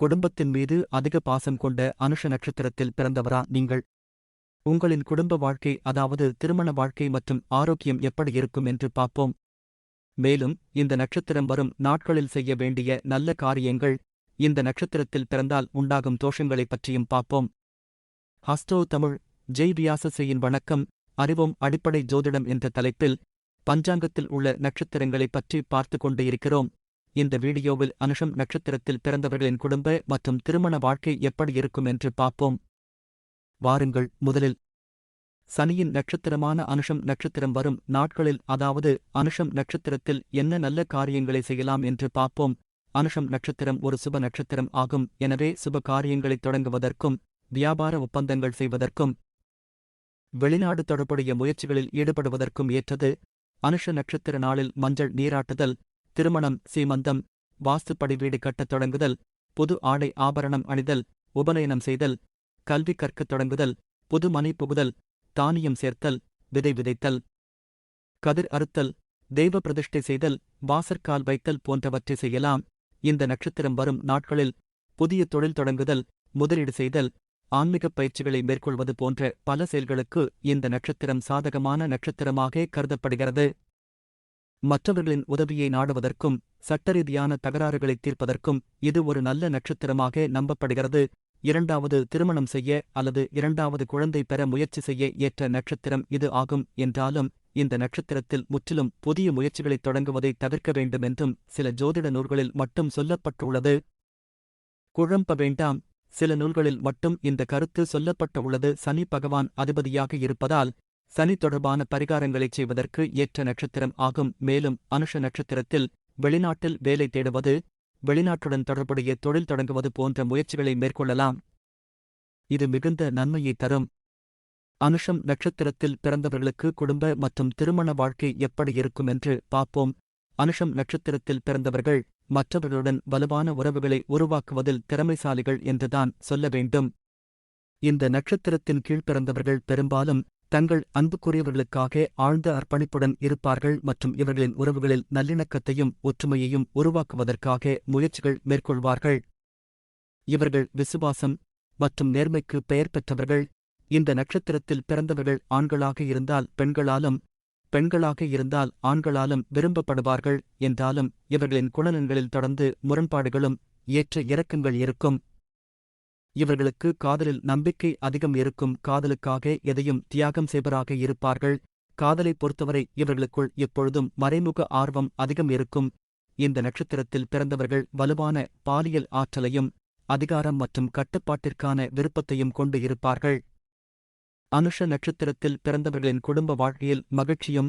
குடும்பத்தின் மீது அதிக பாசம் கொண்ட அனுஷ நட்சத்திரத்தில் பிறந்தவரா நீங்கள்? உங்களின் குடும்ப வாழ்க்கை அதாவது திருமண வாழ்க்கை மற்றும் ஆரோக்கியம் எப்படி இருக்கும் என்று பார்ப்போம். மேலும் இந்த நட்சத்திரம் வரும் நாட்களில் செய்ய வேண்டிய நல்ல காரியங்கள் இந்த நட்சத்திரத்தில் பிறந்தால் உண்டாகும் தோஷங்களைப் பற்றியும் பார்ப்போம். ஹஸ்டோ தமிழ் ஜெய் வியாசசையின் வணக்கம் அறிவோம் அடிப்படை ஜோதிடம் என்ற தலைப்பில் பஞ்சாங்கத்தில் உள்ள நட்சத்திரங்களைப் பற்றி பார்த்து கொண்டே இருக்கிறோம். இந்த வீடியோவில் அனுஷம் நட்சத்திரத்தில் பிறந்தவர்களின் குடும்ப மற்றும் திருமண வாழ்க்கை எப்படி இருக்கும் என்று பார்ப்போம். வாருங்கள் முதலில் சனியின் நட்சத்திரமான அனுஷம் நட்சத்திரம் வரும் நாட்களில் அதாவது அனுஷம் நட்சத்திரத்தில் என்ன நல்ல காரியங்களை செய்யலாம் என்று பார்ப்போம். அனுஷம் நட்சத்திரம் ஒரு சுப நட்சத்திரம் ஆகும். எனவே சுப காரியங்களைத் தொடங்குவதற்கும் வியாபார ஒப்பந்தங்கள் செய்வதற்கும் வெளிநாடு தொடர்புடைய முயற்சிகளில் ஈடுபடுவதற்கும் ஏற்றது. அனுஷ நட்சத்திர நாளில் மஞ்சள் நீராட்டுதல் திருமணம் சீமந்தம் வாஸ்துப்படி வீடு கட்டத் தொடங்குதல் புது ஆடை ஆபரணம் அணிதல் உபநயனம் செய்தல் கல்வி கற்கத் தொடங்குதல் புது மனை புகுதல் தானியம் சேர்த்தல் விதை விதைத்தல் கதிர் அறுத்தல் தெய்வ பிரதிஷ்டை செய்தல் வாசற்கால் வைத்தல் போன்றவற்றை செய்யலாம். இந்த நட்சத்திரம் வரும் நாட்களில் புதிய தொழில் தொடங்குதல் முதலீடு செய்தல் ஆன்மீகப் பயிற்சிகளை மேற்கொள்வது போன்ற பல செயல்களுக்கு இந்த நட்சத்திரம் சாதகமான நட்சத்திரமாக கருதப்படுகிறது. மற்றவர்களின் உதவியை நாடுவதற்கும் சட்டரீதியான தகராறுகளை தீர்ப்பதற்கும் இது ஒரு நல்ல நட்சத்திரமாக நம்பப்படுகிறது. இரண்டாவது திருமணம் செய்ய அல்லது இரண்டாவது குழந்தை பெற முயற்சி செய்ய ஏற்ற நட்சத்திரம் இது ஆகும். என்றாலும் இந்த நட்சத்திரத்தில் முற்றிலும் புதிய முயற்சிகளைத் தொடங்குவதை தவிர்க்க வேண்டுமென்றும் சில ஜோதிட நூல்களில் மட்டும் சொல்லப்பட்டுள்ளது. குழம்ப வேண்டாம். சில நூல்களில் மட்டும் இந்த கருத்து சொல்லப்பட்டுள்ளது. சனி பகவான் அதிபதியாக இருப்பதால் சனி தொடர்பான பரிகாரங்களைச் செய்வதற்கு ஏற்ற நட்சத்திரம் ஆகும். மேலும் அனுஷ நட்சத்திரத்தில் வெளிநாட்டில் வேலை தேடுவது வெளிநாட்டுடன் தொடர்புடைய தொழில் தொடங்குவது போன்ற முயற்சிகளை மேற்கொள்ளலாம். இது மிகுந்த நன்மையை தரும். அனுஷம் நட்சத்திரத்தில் பிறந்தவர்களுக்கு குடும்ப மற்றும் திருமண வாழ்க்கை எப்படி இருக்கும் என்று பார்ப்போம். அனுஷம் நட்சத்திரத்தில் பிறந்தவர்கள் மற்றவர்களுடன் வலுவான உறவுகளை உருவாக்குவதில் திறமைசாலிகள் என்றுதான் சொல்ல வேண்டும். இந்த நட்சத்திரத்தின் கீழ் பிறந்தவர்கள் பெரும்பாலும் தங்கள் அன்புக்குரியவர்களுக்காக ஆழ்ந்த அர்ப்பணிப்புடன் இருப்பார்கள் மற்றும் இவர்களின் உறவுகளில் நல்லிணக்கத்தையும் ஒற்றுமையையும் உருவாக்குவதற்காக முயற்சிகள் மேற்கொள்வார்கள். இவர்கள் விசுவாசம் மற்றும் நேர்மைக்கு பெயர் பெற்றவர்கள். இந்த நட்சத்திரத்தில் பிறந்தவர்கள் ஆண்களாக இருந்தால் பெண்களாலும் பெண்களாக இருந்தால் ஆண்களாலும் விரும்பப்படுவார்கள். என்றாலும் இவர்களின் குணநலன்களில் தொடர்ந்து முரண்பாடுகளும் ஏற்ற இறக்கங்கள் இருக்கும். இவர்களுக்கு காதலில் நம்பிக்கை அதிகம் இருக்கும் காதலுக்காக எதையும் தியாகம் செய்வராக இருப்பார்கள். காதலை பொறுத்தவரை இவர்களுக்குள் எப்பொழுதும் மறைமுக ஆர்வம் அதிகம் இருக்கும். இந்த நட்சத்திரத்தில் பிறந்தவர்கள் வலுவான பாலியல் ஆற்றலையும் அதிகாரம் மற்றும் கட்டுப்பாட்டிற்கான விருப்பத்தையும் கொண்டு இருப்பார்கள். அனுஷ நட்சத்திரத்தில் பிறந்தவர்களின் குடும்ப வாழ்க்கையில் மகிழ்ச்சியும்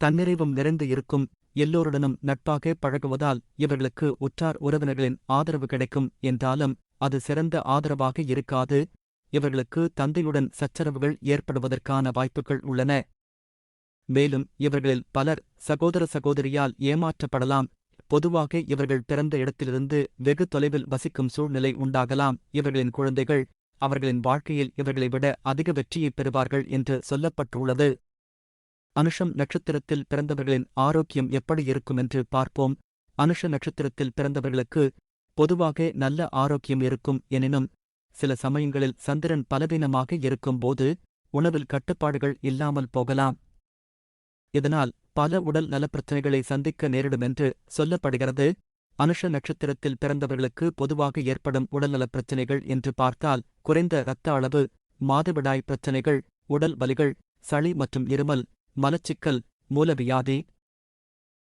தன்னிறைவும் நிறைந்து இருக்கும். எல்லோருடனும் நட்பாக பழகுவதால் இவர்களுக்கு உற்றார் உறவினர்களின் ஆதரவு கிடைக்கும். என்றாலும் அது சிறந்த ஆதரவாக இருக்காது. இவர்களுக்கு தந்தையுடன் சச்சரவுகள் ஏற்படுவதற்கான வாய்ப்புகள் உள்ளன. மேலும் இவர்களில் பலர் சகோதர சகோதரியால் ஏமாற்றப்படலாம். பொதுவாக இவர்கள் பிறந்த இடத்திலிருந்து வெகு தொலைவில் வசிக்கும் சூழ்நிலை உண்டாகலாம். இவர்களின் குழந்தைகள் அவர்களின் வாழ்க்கையில் இவர்களை விட அதிக வெற்றியைப் பெறுவார்கள் என்று சொல்லப்பட்டுள்ளது. அனுஷம் நட்சத்திரத்தில் பிறந்தவர்களின் ஆரோக்கியம் எப்படி இருக்கும் என்று பார்ப்போம். அனுஷ நட்சத்திரத்தில் பிறந்தவர்களுக்கு பொதுவாக நல்ல ஆரோக்கியம் இருக்கும் எனினும் சில சமயங்களில் சந்திரன் பலவீனமாக இருக்கும்போது உணவில் கட்டுப்பாடுகள் இல்லாமல் போகலாம். இதனால் பல உடல் நலப்பிரச்சினைகளை சந்திக்க நேரிடுமென்று சொல்லப்படுகிறது. அனுஷ நட்சத்திரத்தில் பிறந்தவர்களுக்கு பொதுவாக ஏற்படும் உடல்நலப் பிரச்சினைகள் என்று பார்த்தால் குறைந்த இரத்த அளவு மாதவிடாய் பிரச்சினைகள் உடல் வலிகள் சளி மற்றும் இருமல் மலச்சிக்கல் மூலவியாதி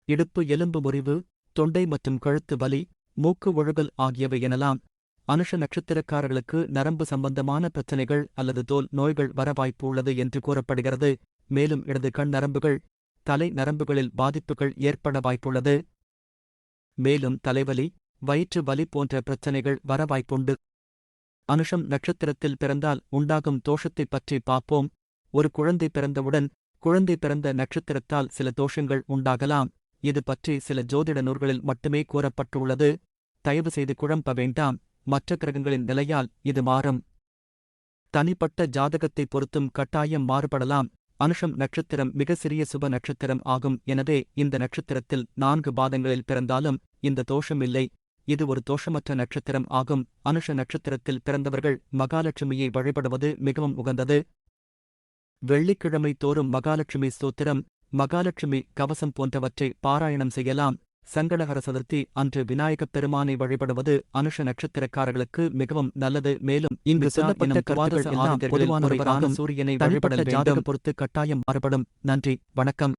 இடுப்பு எலும்பு முறிவு தொண்டை மற்றும் கழுத்து வலி மூக்கு ஒழுகல் ஆகியவை எனலாம். அனுஷ நட்சத்திரக்காரர்களுக்கு நரம்பு சம்பந்தமான பிரச்சினைகள் அல்லது தோல் நோய்கள் வர வாய்ப்பு உள்ளது என்று கூறப்படுகிறது. மேலும் இடது கண் நரம்புகள் தலை நரம்புகளில் பாதிப்புகள் ஏற்பட வாய்ப்புள்ளது. மேலும் தலைவலி வயிற்று வலி போன்ற பிரச்சனைகள் வர வாய்ப்புண்டு. அனுஷம் நட்சத்திரத்தில் பிறந்தால் உண்டாகும் தோஷத்தைப் பற்றி பார்ப்போம். ஒரு குழந்தை பிறந்தவுடன் குழந்தை பிறந்த நட்சத்திரத்தால் சில தோஷங்கள் உண்டாகலாம். இது பற்றி சில ஜோதிட நூல்களில் மட்டுமே கூறப்பட்டுள்ளது. தயவு செய்து குழம்ப வேண்டாம். மற்ற கிரகங்களின் நிலையால் இது மாறும். தனிப்பட்ட ஜாதகத்தை பொறுத்தும் கட்டாயம் மாறுபடலாம். அனுஷம் நட்சத்திரம் மிக சிறிய சுப நட்சத்திரம் ஆகும். எனவே இந்த நட்சத்திரத்தில் நான்கு பாதங்களில் பிறந்தாலும் இந்த தோஷம் இல்லை. இது ஒரு தோஷமற்ற நட்சத்திரம் ஆகும். அனுஷ நட்சத்திரத்தில் பிறந்தவர்கள் மகாலட்சுமியை வழிபடுவது மிகவும் உகந்தது. வெள்ளிக்கிழமை தோறும் மகாலட்சுமி ஸ்தோத்திரம். மகாலட்சுமி கவசம் போன்றவற்றை பாராயணம் செய்யலாம். சங்கடஹர சதுர்த்தி அன்று விநாயகப் பெருமானை வழிபடுவது அனுஷ நட்சத்திரக்காரர்களுக்கு மிகவும் நல்லது. மேலும் இங்கு சொல்லப்பட்ட சூரியனை வழிபட ஜாதக பொறுத்து கட்டாயம் மாறுபடும். நன்றி. வணக்கம்.